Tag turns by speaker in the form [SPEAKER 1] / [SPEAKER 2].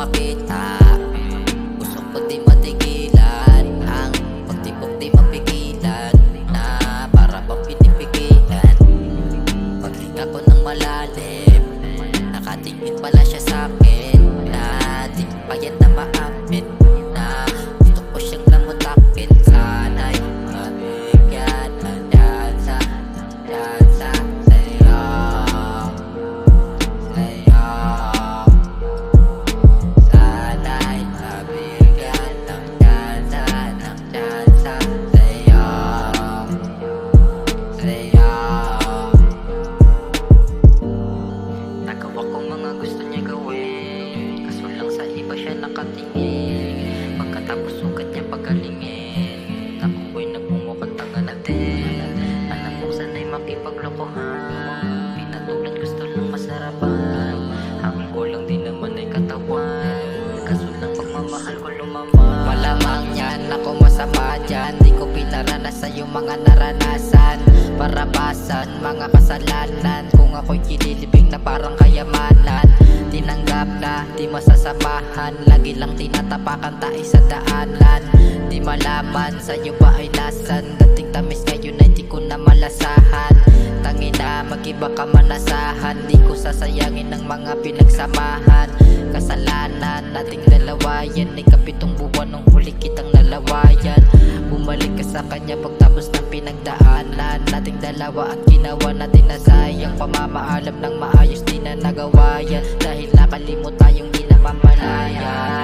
[SPEAKER 1] makita. Gusto ko di matigilan Ang pagtipok di mapigilan Na para bang pinipigilan. Paghinga ko na pagalingin Ako ko'y nagmumukhang tanga na din. Alam mo sana'y makipaglokohan. Pinatulan gusto lang masarapan. Akin ko lang din naman ay katawan. Kaso lang pagmamahal ko lumaman Malamang yan ako masama dyan. Di ko pinaranas sa iyong mga naranasan. Parabasan, mga kasalanan. Kung ako'y kililibing na parang kayamanan Tinanggap na, di masasamahan Lagi lang tinatapakan tayo sa daanan. Di malaman, sa'yo ba ay lasan? Dating tamis ngayon ay di ko na malasahan. Tangina, mag-iba ka manasahan. Di ko sasayangin ng mga pinagsamahan. Kasalanan nating dalawa yan Ikapitong buwan nung huli kitang nalawayan. Bumalik ka sa kanya pagtapos ng pinagdaanan. Nating dalawa at ginawa natin na sayang. Pamamaalam ng maayos di na nagawa yan Dahil nakalimot tayong di napamalayan